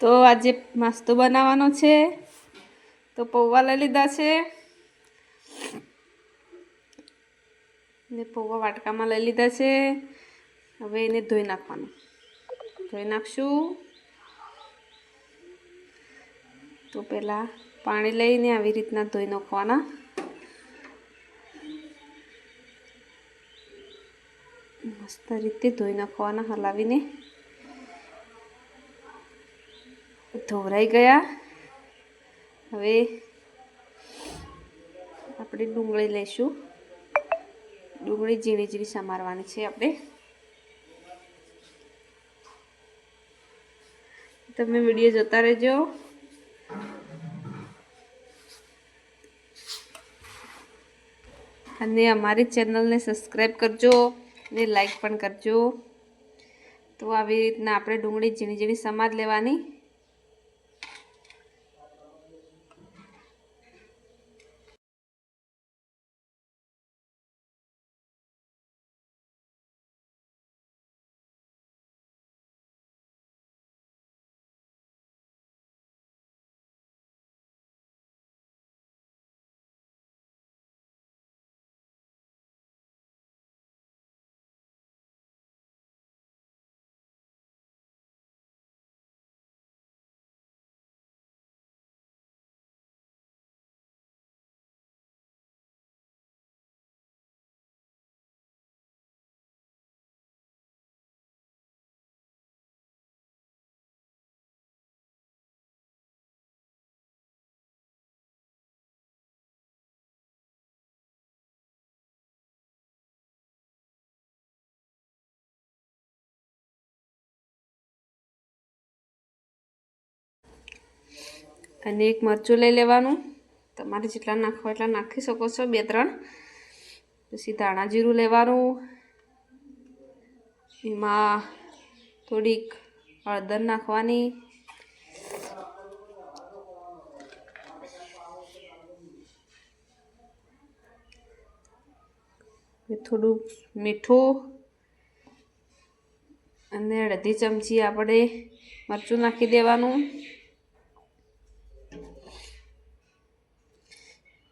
તો આજે નાસ્તો બનાવવાનો છે. તો પૌવા લઈ લીધા છે. ને પૌવા વાટકામાં લઈ લીધા છે. હવે એને ધોઈ નાખવાનું. ધોઈ નાખશું. તો પહેલાં પાણી લઈને આવી રીતના ધોઈ નાખવાના. મસ્ત રીતે ધોઈ નાખવાના હલાવીને. ધોવરાઈ ગયા. હવે આપણે ડુંગળી લઈશું ડુંગળી ઝીણી ઝીણી સમારવાની છે આપણે. તમે વીડિયો જોતા રહેજો. અને અમારી ચેનલને સબસ્ક્રાઈબ કરજો ને લાઈક પણ કરજો. તો આવી રીતના આપણે ડુંગળી ઝીણી ઝીણી સમાર લેવાની. અને એક મરચું લઈ લેવાનું. તમારે જેટલા નાખો એટલા નાખી શકો છો, બે ત્રણ. પછી ધાણા જીરું લેવાનું. એમાં થોડીક હળદર નાખવાની. થોડું મીઠું. અને અડધી ચમચી આપણે મરચું નાખી દેવાનું.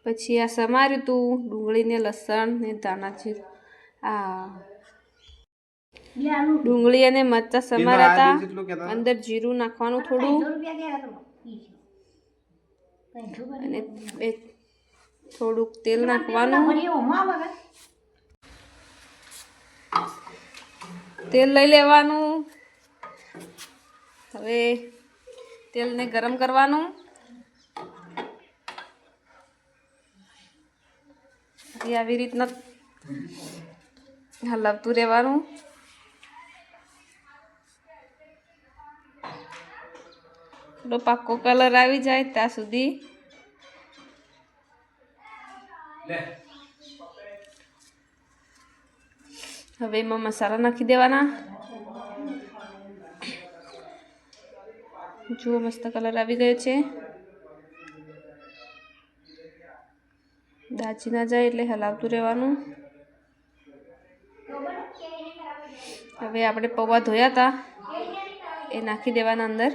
પછી આ સમાર્યું હતું ડુંગળીને લસણ ને ધાણા જીરું. આ ડુંગળી અને મરચાં સમાર્યા હતા? અંદર જીરું નાખવાનું થોડું. અને બે થોડુંક તેલ નાખવાનું. તેલ લઈ લેવાનું. હવે તેલને ગરમ કરવાનું. પછી આવી રીતના હલાવતું રહેવાનું. થોડો પાક્કો કલર આવી જાય ત્યાં સુધી. હવે એમાં મસાલા નાખી દેવાના. જુઓ મસ્ત કલર આવી ગયો છે. દાજી ના જાય એટલે હલાવતું રહેવાનું. હવે આપણે પૌવા ધોયા હતા એ નાખી દેવાના અંદર.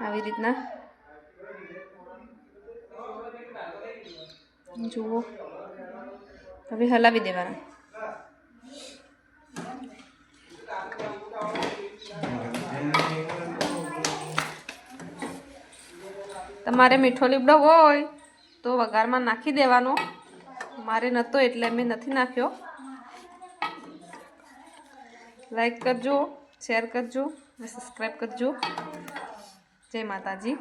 આવી રીતના. જુઓ. હવે હલાવી દેવાના. તમારે મીઠો લીમડો હોય તો વઘારમાં નાખી દેવાનો. મારે નહોતો એટલે મેં નથી નાખ્યો. લાઈક કરજો શેર કરજો અને સબસ્ક્રાઈબ કરજો. જય માતાજી.